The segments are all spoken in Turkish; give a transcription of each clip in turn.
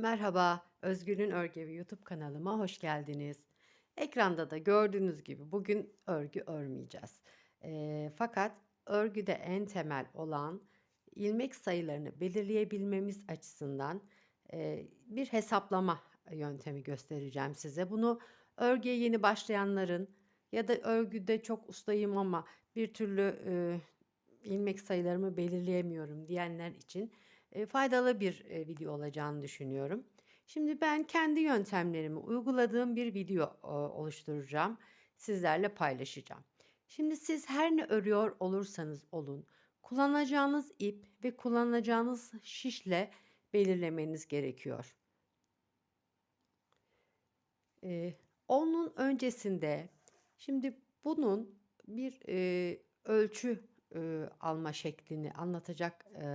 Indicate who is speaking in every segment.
Speaker 1: Merhaba, Özgürün Örgevi YouTube kanalıma hoş geldiniz. Ekranda da gördüğünüz gibi bugün örgü örmeyeceğiz. E, fakat örgüde en temel olan ilmek sayılarını belirleyebilmemiz açısından e, bir hesaplama yöntemi göstereceğim size. Bunu örgüye yeni başlayanların ya da örgüde çok ustayım ama bir türlü e, ilmek sayılarımı belirleyemiyorum diyenler için e, faydalı bir e, video olacağını düşünüyorum. Şimdi ben kendi yöntemlerimi uyguladığım bir video oluşturacağım. Sizlerle paylaşacağım. Şimdi siz her ne örüyor olursanız olun, kullanacağınız ip ve kullanacağınız şişle belirlemeniz gerekiyor. E, onun öncesinde şimdi bunun bir e, ölçü e, alma şeklini anlatacak e,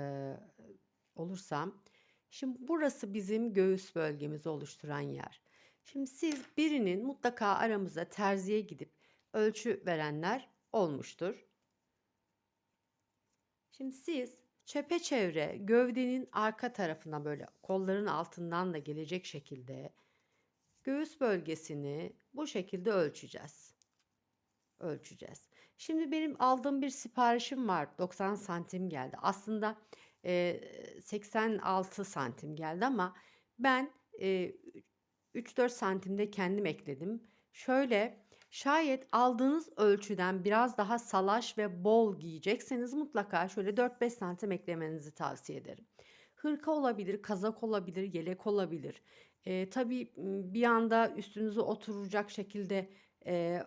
Speaker 1: olursam şimdi burası bizim göğüs bölgemizi oluşturan yer. Şimdi siz birinin mutlaka aramıza terziye gidip ölçü verenler olmuştur. Şimdi siz çepeçevre gövdenin arka tarafına böyle kolların altından da gelecek şekilde göğüs bölgesini bu şekilde ölçeceğiz. Ölçeceğiz. Şimdi benim aldığım bir siparişim var. 90 santim geldi. Aslında 86 santim geldi ama ben 3-4 santimde kendim ekledim. Şöyle şayet aldığınız ölçüden biraz daha salaş ve bol giyecekseniz mutlaka şöyle 4-5 santim eklemenizi tavsiye ederim. Hırka olabilir, kazak olabilir, yelek olabilir. E, tabii bir anda üstünüze oturacak şekilde e,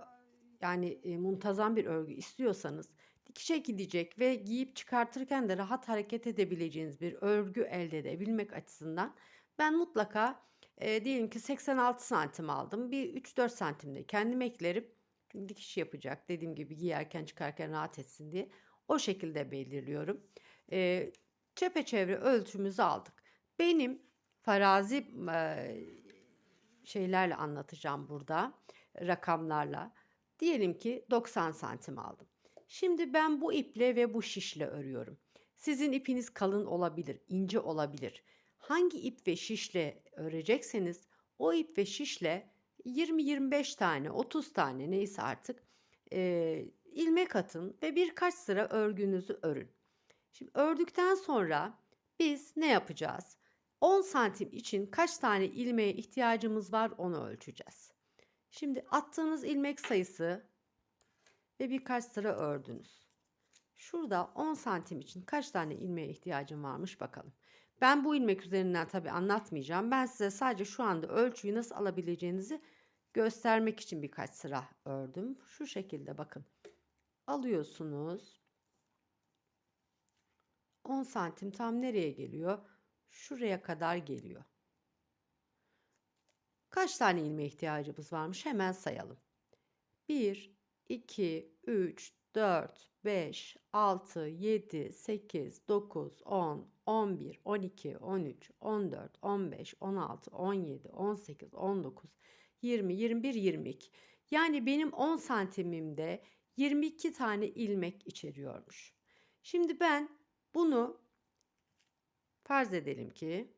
Speaker 1: yani e, muntazam bir örgü istiyorsanız Dikişe gidecek ve giyip çıkartırken de rahat hareket edebileceğiniz bir örgü elde edebilmek açısından ben mutlaka e, diyelim ki 86 santim aldım. Bir 3-4 santimde kendim eklerim. Çünkü dikiş yapacak dediğim gibi giyerken çıkarken rahat etsin diye. O şekilde belirliyorum. E, çepeçevre ölçümüzü aldık. Benim farazi e, şeylerle anlatacağım burada rakamlarla. Diyelim ki 90 santim aldım. Şimdi ben bu iple ve bu şişle örüyorum. Sizin ipiniz kalın olabilir, ince olabilir. Hangi ip ve şişle örecekseniz o ip ve şişle 20-25 tane, 30 tane neyse artık e, ilmek atın ve birkaç sıra örgünüzü örün. Şimdi ördükten sonra biz ne yapacağız? 10 santim için kaç tane ilmeğe ihtiyacımız var onu ölçeceğiz. Şimdi attığınız ilmek sayısı ve birkaç sıra ördünüz. Şurada 10 santim için kaç tane ilmeğe ihtiyacım varmış bakalım. Ben bu ilmek üzerinden tabi anlatmayacağım. Ben size sadece şu anda ölçüyü nasıl alabileceğinizi göstermek için birkaç sıra ördüm. Şu şekilde bakın. Alıyorsunuz. 10 santim tam nereye geliyor? Şuraya kadar geliyor. Kaç tane ilmeğe ihtiyacımız varmış hemen sayalım. 1, 2, 3, 4, 5, 6, 7, 8, 9, 10, 11, 12, 13, 14, 15, 16, 17, 18, 19, 20, 21, 22. Yani benim 10 santimimde 22 tane ilmek içeriyormuş. Şimdi ben bunu farz edelim ki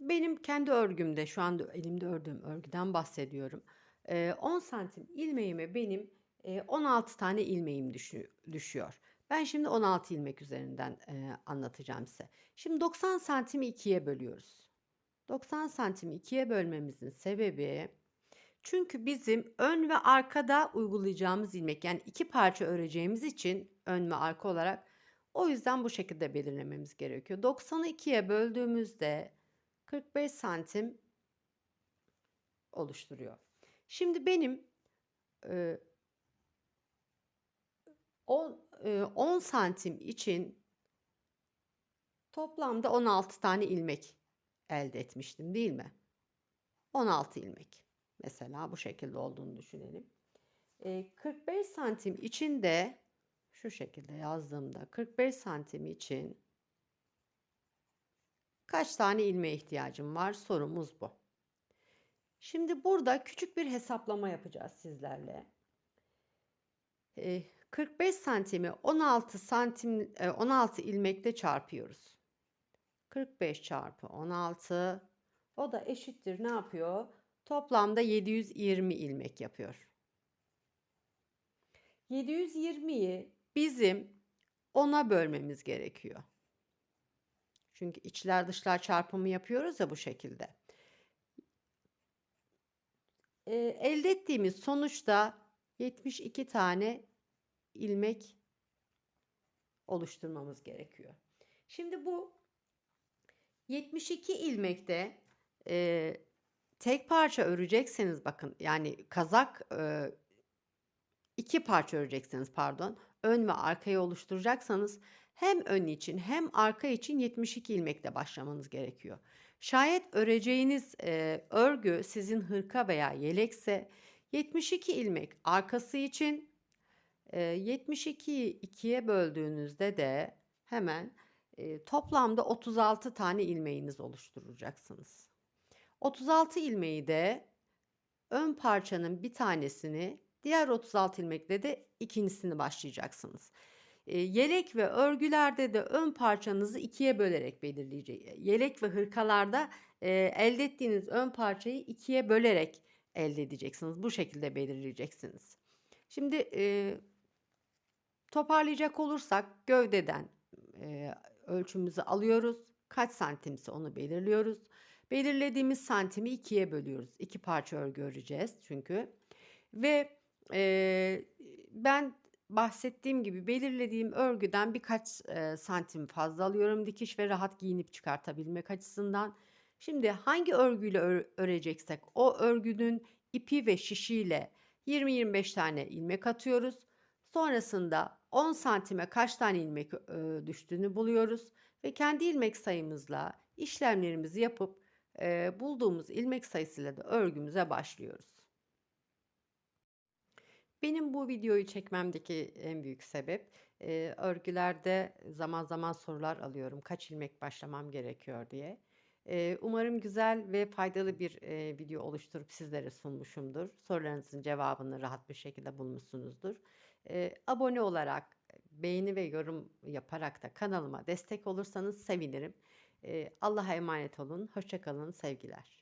Speaker 1: benim kendi örgümde şu anda elimde ördüğüm örgüden bahsediyorum. 10 santim ilmeğime benim 16 tane ilmeğim düşüyor. Ben şimdi 16 ilmek üzerinden anlatacağım size. Şimdi 90 santimi ikiye bölüyoruz. 90 santimi ikiye bölmemizin sebebi çünkü bizim ön ve arkada uygulayacağımız ilmek yani iki parça öreceğimiz için ön ve arka olarak o yüzden bu şekilde belirlememiz gerekiyor. 90'ı 2'ye böldüğümüzde 45 santim oluşturuyor. Şimdi benim 10 e, e santim için toplamda 16 tane ilmek elde etmiştim değil mi? 16 ilmek. Mesela bu şekilde olduğunu düşünelim. E, 45 santim için de şu şekilde yazdığımda 45 santim için kaç tane ilmeğe ihtiyacım var? Sorumuz bu. Şimdi burada küçük bir hesaplama yapacağız sizlerle. 45 eh, santimi 16 santim 16 eh, ilmekle çarpıyoruz. 45 çarpı 16 o da eşittir ne yapıyor? Toplamda 720 ilmek yapıyor. 720'yi bizim 10'a bölmemiz gerekiyor. Çünkü içler dışlar çarpımı yapıyoruz ya bu şekilde e, elde ettiğimiz sonuçta 72 tane ilmek oluşturmamız gerekiyor. Şimdi bu 72 ilmekte e, tek parça örecekseniz bakın yani kazak e, iki parça örecekseniz pardon ön ve arkayı oluşturacaksanız hem ön için hem arka için 72 ilmekle başlamanız gerekiyor. Şayet öreceğiniz e, örgü sizin hırka veya yelekse 72 ilmek arkası için e, 72'yi ikiye böldüğünüzde de hemen e, toplamda 36 tane ilmeğiniz oluşturacaksınız. 36 ilmeği de ön parçanın bir tanesini diğer 36 ilmekle de ikincisini başlayacaksınız. Ee, yelek ve örgülerde de ön parçanızı ikiye bölerek belirleyeceğiz. E, yelek ve hırkalarda e, elde ettiğiniz ön parçayı ikiye bölerek elde edeceksiniz. Bu şekilde belirleyeceksiniz. Şimdi e, toparlayacak olursak gövdeden ölçümüzü alıyoruz. Kaç santimse onu belirliyoruz. Belirlediğimiz santimi ikiye bölüyoruz. İki parça örgü öreceğiz çünkü. Ve e, ben bahsettiğim gibi belirlediğim örgüden birkaç e, santim fazla alıyorum dikiş ve rahat giyinip çıkartabilmek açısından. Şimdi hangi örgüyle ör öreceksek o örgünün ipi ve şişiyle 20-25 tane ilmek atıyoruz. Sonrasında 10 santime kaç tane ilmek e, düştüğünü buluyoruz ve kendi ilmek sayımızla işlemlerimizi yapıp e, bulduğumuz ilmek sayısıyla da örgümüze başlıyoruz. Benim bu videoyu çekmemdeki en büyük sebep e, örgülerde zaman zaman sorular alıyorum. Kaç ilmek başlamam gerekiyor diye. E, umarım güzel ve faydalı bir e, video oluşturup sizlere sunmuşumdur. Sorularınızın cevabını rahat bir şekilde bulmuşsunuzdur. E, abone olarak, beğeni ve yorum yaparak da kanalıma destek olursanız sevinirim. E, Allah'a emanet olun. Hoşçakalın. Sevgiler.